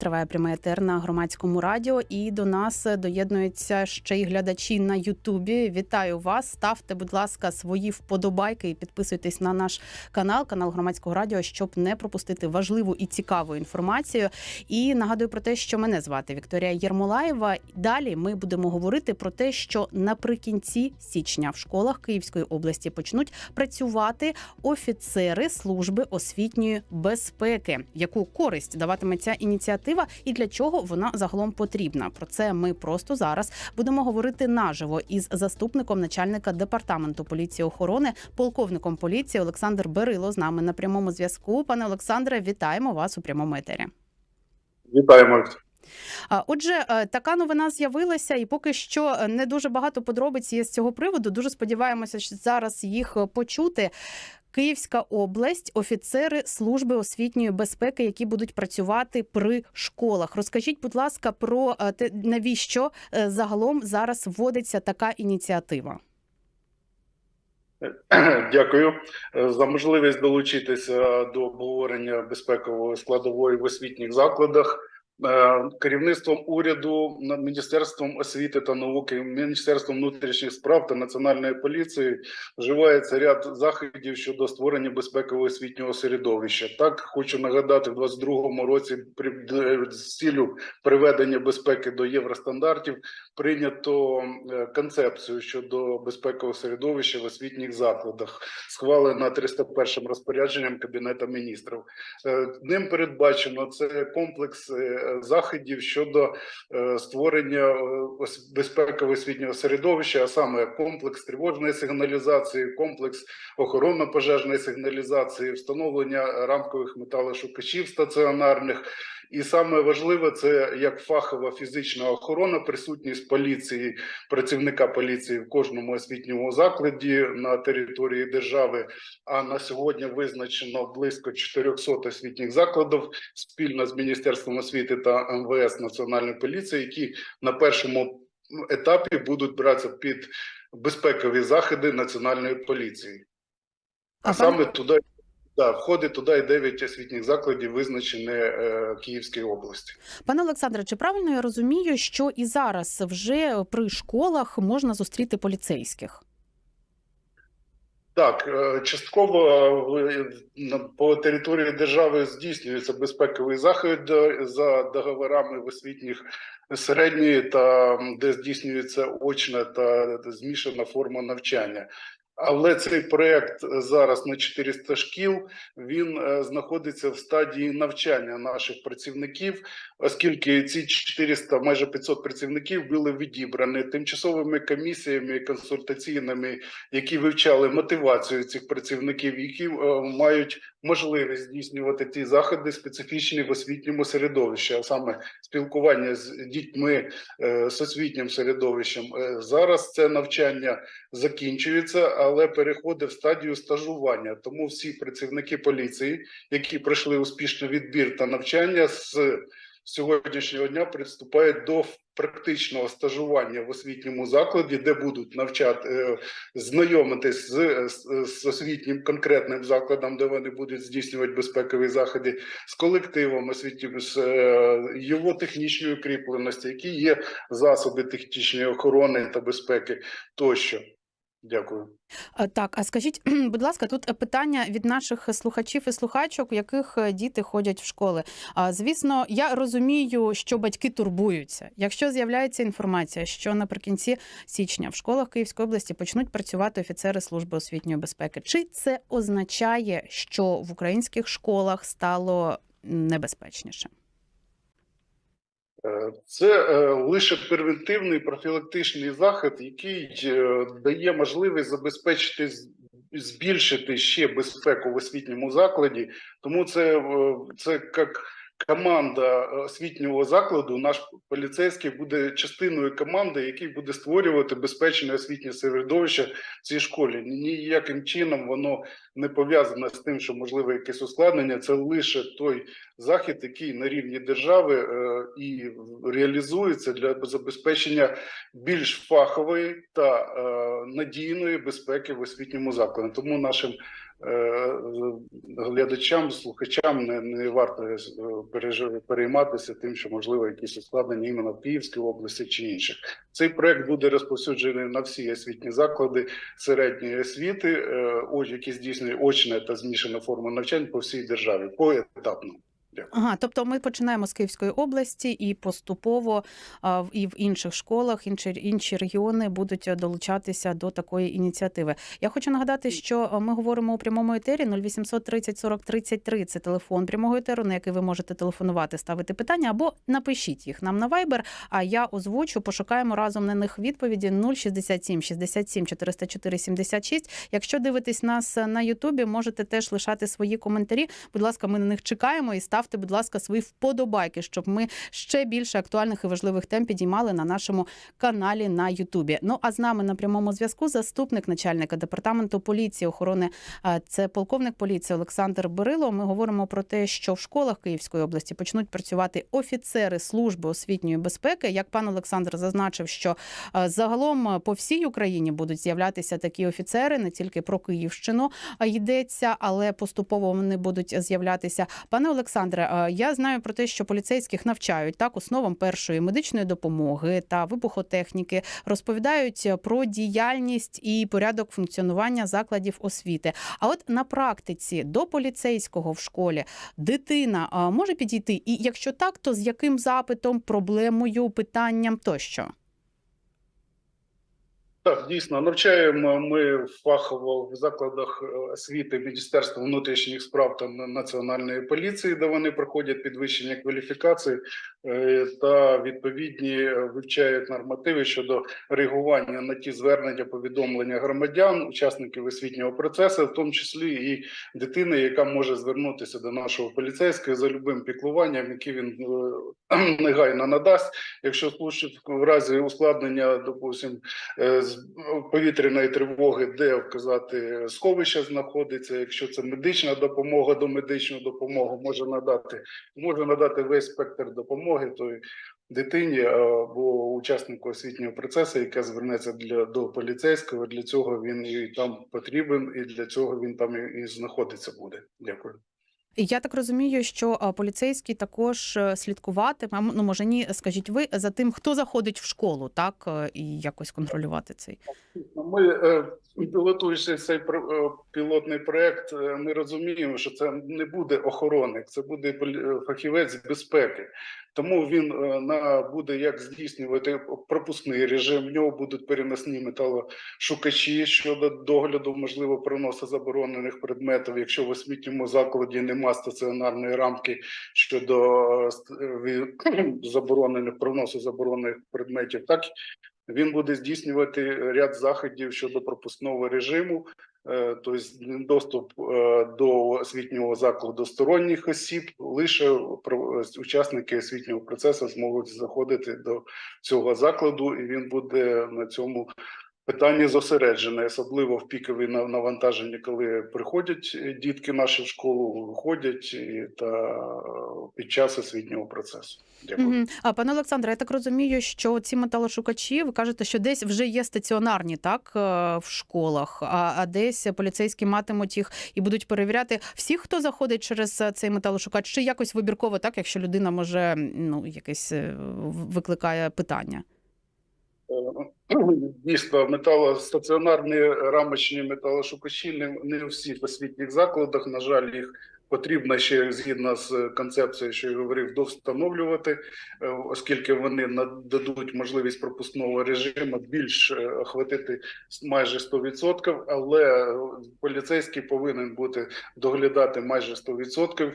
Триває прямий етер на громадському радіо, і до нас доєднуються ще й глядачі на Ютубі. Вітаю вас! Ставте, будь ласка, свої вподобайки і підписуйтесь на наш канал, канал громадського радіо, щоб не пропустити важливу і цікаву інформацію. І нагадую про те, що мене звати Вікторія Єрмолаєва. Далі ми будемо говорити про те, що наприкінці січня в школах Київської області почнуть працювати офіцери служби освітньої безпеки. Яку користь даватиме ця ініціатива і для чого вона загалом потрібна? Про це ми просто зараз будемо говорити наживо із заступником начальника департаменту поліції охорони, полковником поліції Олександр Берило з нами на прямому зв'язку. Пане Олександре, вітаємо вас у прямому етері. Вітаємо. Отже, е, така новина з'явилася, і поки що е, не дуже багато подробиць є з цього приводу. Дуже сподіваємося, що зараз їх е, почути. Київська область, офіцери служби освітньої безпеки, які будуть працювати при школах. Розкажіть, будь ласка, про е, те, навіщо е, загалом зараз вводиться така ініціатива? Дякую е, за можливість долучитися до обговорення безпекової складової в освітніх закладах. Е, Керівництвом уряду, Міністерством освіти та науки, Міністерством внутрішніх справ та національної поліції вживається ряд заходів щодо створення безпекового освітнього середовища. Так хочу нагадати, в 2022 році при е, цілю приведення безпеки до євростандартів прийнято е, концепцію щодо безпекового середовища в освітніх закладах, схвалена 301 розпорядженням Кабінету міністрів. Ним передбачено це комплекс заходів щодо е, створення е, безпекового освітнього середовища, а саме комплекс тривожної сигналізації, комплекс охоронно-пожежної сигналізації, встановлення рамкових металошукачів стаціонарних. І саме важливе це як фахова фізична охорона, присутність поліції, працівника поліції в кожному освітньому закладі на території держави. А на сьогодні визначено близько 400 освітніх закладів спільно з Міністерством освіти та МВС Національної поліції, які на першому етапі будуть братися під безпекові заходи національної поліції. А, саме туди да, входить туди і 9 освітніх закладів, визначені е, Київської області. Пане Олександре, чи правильно я розумію, що і зараз вже при школах можна зустріти поліцейських? Так, е, частково е, по території держави здійснюється безпековий захід е, за договорами в освітніх середньої та де здійснюється очна та змішана форма навчання. Але цей проект зараз на 400 шкіл він е, знаходиться в стадії навчання наших працівників, оскільки ці 400, майже 500 працівників були відібрані тимчасовими комісіями консультаційними які вивчали мотивацію цих працівників, які е, мають можливість здійснювати ті заходи специфічні в освітньому середовищі, а саме спілкування з дітьми е, з освітнім середовищем. Е, Зараз це навчання закінчується, але переходить в стадію стажування. Тому всі працівники поліції, які пройшли успішно відбір та навчання з сьогоднішнього дня приступають до практичного стажування в освітньому закладі, де будуть навчати е, знайомитись з, з, освітнім конкретним закладом, де вони будуть здійснювати безпекові заходи, з колективом освітнім, з е, його технічної укріпленості, які є засоби технічної охорони та безпеки тощо. Дякую. Е, Так, а скажіть, будь ласка, тут е, питання від наших слухачів і слухачок, у яких е, діти ходять в школи. А звісно, я розумію, що батьки турбуються. Якщо з'являється інформація, що наприкінці січня в школах Київської області почнуть працювати офіцери служби освітньої безпеки, чи це означає, що в українських школах стало небезпечніше? Е, Це е, лише превентивний профілактичний захід, який е, дає можливість забезпечити збільшити ще безпеку в освітньому закладі. Тому це, це як команда освітнього закладу, наш поліцейський буде частиною команди, який буде створювати безпечне освітнє середовище в цій школі. Ніяким чином воно не пов'язане з тим, що можливо якесь ускладнення. Це лише той захід, який на рівні держави е, і реалізується для забезпечення більш фахової та е, надійної безпеки в освітньому закладі. Тому нашим е, глядачам, слухачам не, не варто е, перейматися тим, що можливо якісь ускладнення іменно в Київській області чи інших. Цей проект буде розповсюджений на всі освітні заклади середньої освіти, е, які здійснюють очне та змішане форма навчань по всій державі поетапно. Ага, тобто ми починаємо з Київської області і поступово а, в- і в інших школах, інші інші регіони будуть е, долучатися до такої ініціативи. Я хочу нагадати, що е, ми говоримо у прямому етері 0800 30 40 33. Це телефон прямого етеру, на який ви можете телефонувати, ставити питання або напишіть їх нам на Viber, А я озвучу, пошукаємо разом на них відповіді 067 67 404 76. Якщо дивитесь нас на Ютубі, можете теж лишати свої коментарі. Будь ласка, ми на них чекаємо і ставте, будь ласка, свої вподобайки, щоб ми ще більше актуальних і важливих тем підіймали на нашому каналі на Ютубі. Ну а з нами на прямому зв'язку заступник начальника департаменту поліції охорони. Це полковник поліції Олександр Берило. Ми говоримо про те, що в школах Київської області почнуть працювати офіцери служби освітньої безпеки. Як пан Олександр зазначив, що загалом по всій Україні будуть з'являтися такі офіцери, не тільки про Київщину йдеться, але поступово вони будуть з'являтися. Пане Олександре, я знаю про те, що поліцейських навчають так основам першої медичної допомоги та вибухотехніки, розповідають про діяльність і порядок функціонування закладів освіти. А от на практиці до поліцейського в школі дитина може підійти, і якщо так, то з яким запитом, проблемою, питанням тощо. Так, дійсно, навчаємо ми фахово в закладах е, освіти Міністерства внутрішніх справ та Національної поліції, де вони проходять підвищення кваліфікації е, та відповідні е, вивчають нормативи щодо реагування на ті звернення, повідомлення громадян, учасників освітнього процесу, в тому числі і дитини, яка може звернутися до нашого поліцейського за любим піклуванням, яке він негайно надасть, якщо в разі ускладнення, допустим, повітряної тривоги, де вказати сховище знаходиться. Якщо це медична допомога, до медичну допомогу може надати, може надати весь спектр допомоги той дитині або учаснику освітнього процесу, яка звернеться для до поліцейського. Для цього він і там потрібен, і для цього він там і знаходиться буде. Дякую. Я так розумію, що поліцейські також слідкувати слідкуватиме, ну може ні, скажіть ви за тим, хто заходить в школу, так е, і якось контролювати цей. Ми е, пілотуючи цей е, пілотний проект, е, ми розуміємо, що це не буде охоронник, це буде е, фахівець безпеки. Тому він е, на буде як здійснювати пропускний режим. В нього будуть переносні металошукачі щодо догляду, можливо, проносу заборонених предметів. Якщо в освітньому закладі нема стаціонарної рамки щодо е, заборонених проносу заборонених предметів, так він буде здійснювати ряд заходів щодо пропускного режиму, тобто доступ е, до освітнього закладу сторонніх осіб. Лише учасники освітнього процесу зможуть заходити до цього закладу, і він буде на цьому. Питання зосереджене, особливо в пікові на- навантаження, коли приходять е, дітки наші в школу, виходять і, та під час освітнього процесу. Дякую. Угу. А пане Олександре, я так розумію, що ці металошукачі, ви кажете, що десь вже є стаціонарні, так е, в школах, а, а десь поліцейські матимуть їх і будуть перевіряти всіх, хто заходить через е, цей металошукач, чи якось вибірково, так, якщо людина може ну якесь е, викликає питання. Е, Дійсно, металостаціонарні рамочні металошукачі не, не у всіх освітніх закладах. На жаль, їх потрібно ще згідно з концепцією, що я говорив, довстановлювати, е, оскільки вони нададуть можливість пропускного режиму більш е, охватити майже 100%, але поліцейський повинен бути доглядати майже 100%.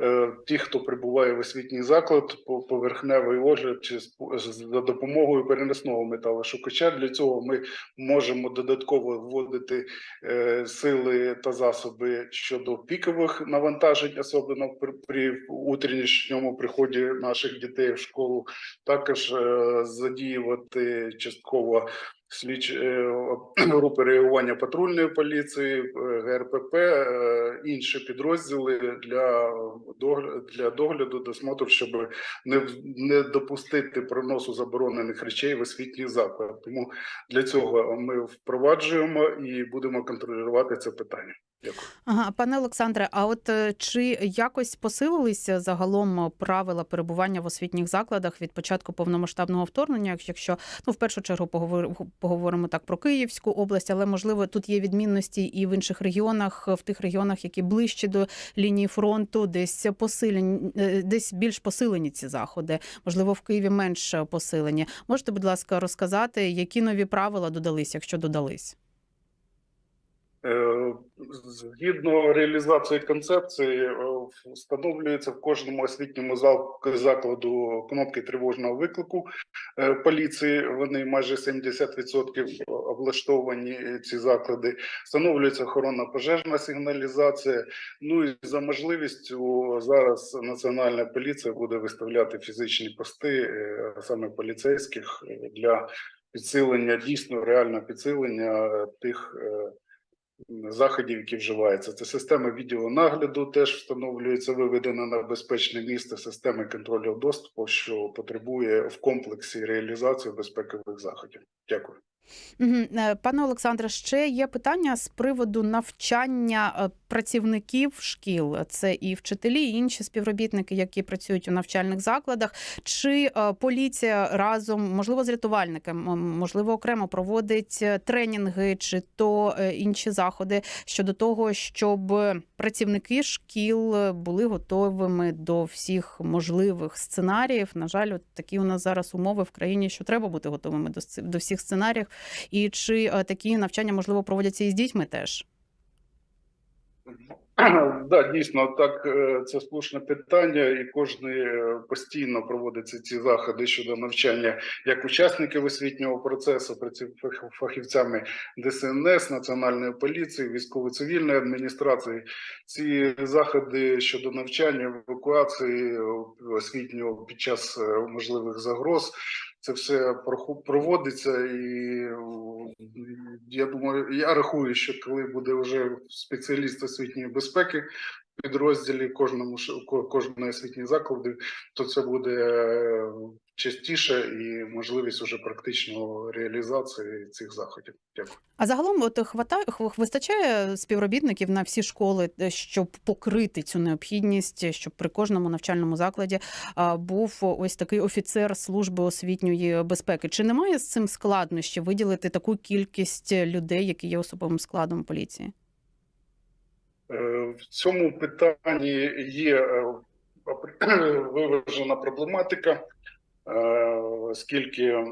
Е, Ті, хто прибуває в освітній заклад, по поверхневий огляд чи за допомогою переносного металошукача. Для цього ми можемо додатково вводити е, сили та засоби щодо пікових навантажень, особливо при, при утрішньому приході наших дітей в школу. Також е, задіювати частково слідч е, групи реагування патрульної поліції, е, ГРПП, інші підрозділи для догляду, для догляду досмотру, щоб не, не допустити проносу заборонених речей в освітній заклад. Тому для цього ми впроваджуємо і будемо контролювати це питання. Дякую. Пане Олександре, а от е, чи якось посилилися загалом правила перебування в освітніх закладах від початку повномасштабного вторгнення? Якщо ну в першу чергу поговоримо так про Київську область, але можливо тут є відмінності і в інших регіонах, в тих регіонах, які ближче до лінії фронту, десь посилені, е, десь більш посилені ці заходи. Можливо, в Києві менш посилені. Можете, будь ласка, розказати, які нові правила додались, якщо додались? Е, Згідно реалізації концепції, е, встановлюється в кожному освітньому закладу кнопки тривожного виклику е, поліції. Вони майже 70% облаштовані ці заклади. Встановлюється охоронна пожежна сигналізація. Ну і за можливістю зараз Національна поліція буде виставляти фізичні пости саме поліцейських для підсилення дійсно реального підсилення тих. Заходів, які вживаються. Це система відеонагляду теж встановлюється, виведена на безпечне місце, системи контролю доступу, що потребує в комплексі реалізації безпекових заходів. Дякую. Е, Пане Олександре, ще є питання з приводу навчання е, працівників шкіл. Це і вчителі, і інші співробітники, які працюють у навчальних закладах. Чи е, поліція разом, можливо, з рятувальниками, можливо, окремо проводить е, тренінги чи то е, інші заходи щодо того, щоб працівники шкіл були готовими до всіх можливих сценаріїв. На жаль, от такі у нас зараз умови в країні, що треба бути готовими до всіх сценаріїв. І чи такі навчання можливо проводяться і з дітьми теж? Да, дійсно, так е, це слушне питання, і кожен е, постійно проводиться ці заходи щодо навчання як учасників освітнього процесу, фахівцями ДСНС, Національної поліції, військово-цивільної адміністрації. Ці заходи щодо навчання, евакуації освітнього під час е, можливих загроз. Це все проводиться, і я думаю, я рахую, що коли буде вже спеціаліст освітньої безпеки підрозділі кожному кожної освітньої заклади, то це буде е, частіше і можливість уже практичної реалізації цих заходів. Дякую. А загалом, от хватає хв- вистачає співробітників на всі школи, е, щоб покрити цю необхідність, щоб при кожному навчальному закладі був ось такий офіцер служби освітньої безпеки. Чи немає з цим складнощів виділити таку кількість людей, які є особовим складом поліції? Е, В цьому питанні є е, виважена проблематика, е, оскільки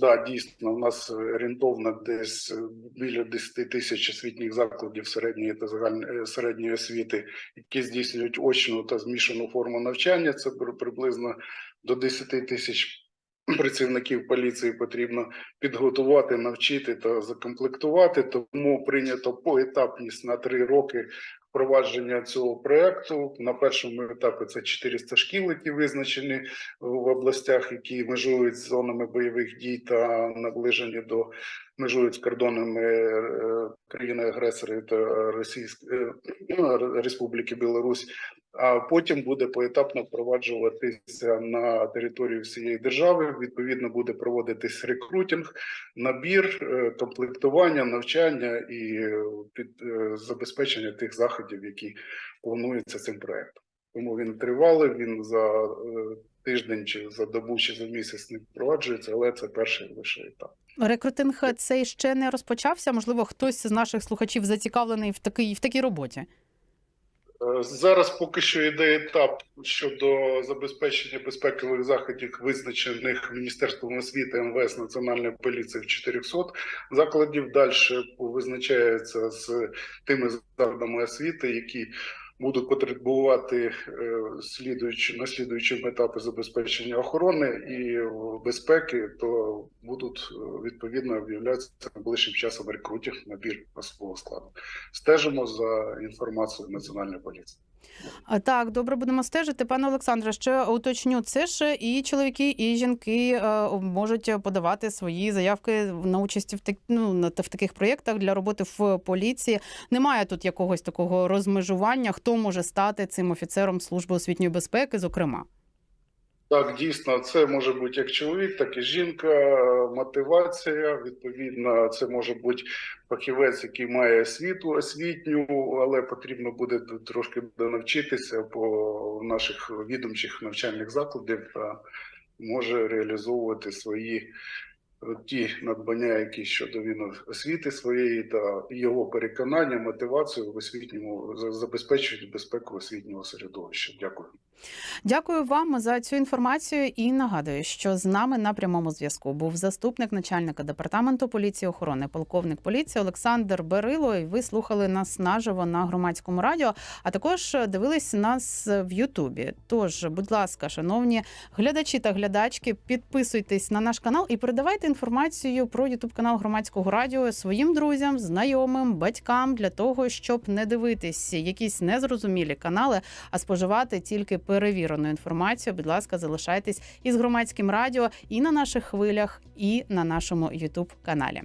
да, дійсно в нас орієнтовно десь біля 10 тисяч освітніх закладів середньої та загальної середньої освіти, які здійснюють очну та змішану форму навчання. Це приблизно до 10 тисяч працівників поліції потрібно підготувати, навчити та закомплектувати. Тому прийнято поетапність на три роки впровадження цього проекту. На першому етапі це 400 шкіл, які визначені в областях, які межують з зонами бойових дій та наближені до межують з кордонами е, країни-агресори та Російської Республіки Білорусь. А потім буде поетапно впроваджуватися на території всієї держави. Відповідно, буде проводитись рекрутинг, набір, е, комплектування, навчання і е, під е, забезпечення тих заходів, які плануються цим проектом. Тому він тривалий. Він за е, тиждень чи за добу, чи за місяць не впроваджується, але це перший лише етап. Рекрутинг цей ще не розпочався. Можливо, хтось з наших слухачів зацікавлений в такій в такій роботі. Е, Зараз поки що йде етап щодо забезпечення безпекових заходів, визначених Міністерством освіти МВС Національної поліції в 400 закладів. Далі визначається з тими закладами освіти, які будуть потребувати е, слідуючи на слідуючому етапі забезпечення охорони і е, безпеки, то будуть е, відповідно об'являтися найближчим часом рекрутів набір особового складу. Стежимо за інформацією Національної поліції. Так, добре будемо стежити. Пане Олександре, ще уточню, це ж і чоловіки, і жінки е, можуть подавати свої заявки на участь в так, ну, в таких проєктах для роботи в поліції. Немає тут якогось такого розмежування, хто може стати цим офіцером служби освітньої безпеки, зокрема. Так, дійсно, це може бути як чоловік, так і жінка. Мотивація відповідно, це може бути фахівець, який має освіту освітню, але потрібно буде трошки навчитися по наших відомчих навчальних закладів та може реалізовувати свої е, ті надбання, які щодо він освіти своєї та його переконання, мотивацію в освітньому за- забезпечують безпеку освітнього середовища. Дякую. Дякую вам за цю інформацію і нагадую, що з нами на прямому зв'язку був заступник начальника департаменту поліції охорони, полковник поліції Олександр Берило. І ви слухали нас наживо на громадському радіо, а також дивились нас в Ютубі. Тож, будь ласка, шановні глядачі та глядачки, підписуйтесь на наш канал і передавайте інформацію про Ютуб канал громадського радіо своїм друзям, знайомим, батькам для того, щоб не дивитись якісь незрозумілі канали, а споживати тільки перевірену інформацію. Будь ласка, залишайтесь із громадським радіо і на наших хвилях, і на нашому Ютуб каналі.